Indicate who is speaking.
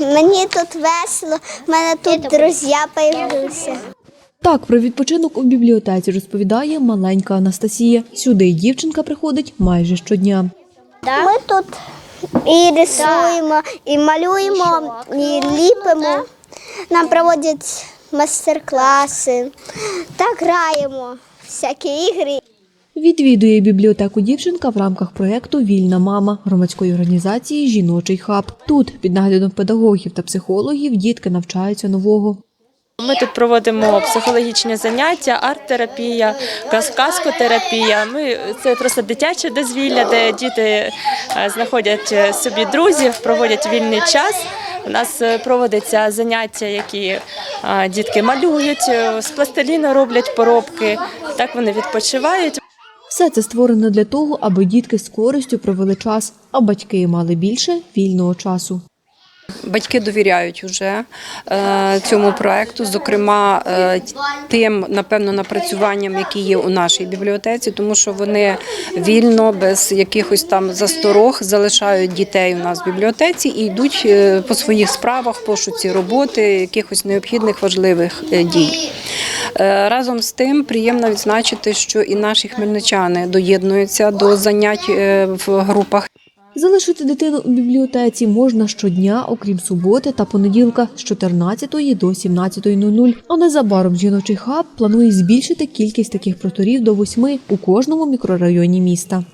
Speaker 1: Мені тут весело, в мене тут друзі появилися.
Speaker 2: Так, про відпочинок у бібліотеці розповідає маленька Анастасія. Сюди дівчинка приходить майже щодня.
Speaker 1: Ми тут і рисуємо, і малюємо, і ліпимо. Нам проводять майстер-класи та граємо всякі ігри.
Speaker 2: Відвідує бібліотеку дівчинка в рамках проєкту Вільна мама громадської організації Жіночий хаб. Тут під наглядом педагогів та психологів дітки навчаються нового.
Speaker 3: Ми тут проводимо психологічні заняття, арт-терапія, каскотерапія. Ми це просто дитяче дозвілля, де діти е, знаходять е, собі друзів, проводять вільний час. У нас е, проводяться заняття, які дітки малюють, з пластиліну роблять поробки. Так вони відпочивають.
Speaker 2: Все це створено для того, аби дітки з користю провели час, а батьки мали більше вільного часу.
Speaker 4: Батьки довіряють уже е, цьому проекту, зокрема е, тим, напевно, напрацюванням, які є у нашій бібліотеці, тому що вони вільно, без якихось там засторог, залишають дітей у нас в бібліотеці і йдуть е, по своїх справах, пошуці роботи, якихось необхідних важливих е, дій. Е, Разом з тим приємно відзначити, що і наші хмельничани доєднуються до занять е, в групах.
Speaker 2: Залишити дитину у бібліотеці можна щодня, окрім суботи та понеділка з 14 до 17.00. А незабаром жіночий хаб планує збільшити кількість таких проторів до восьми у кожному мікрорайоні міста.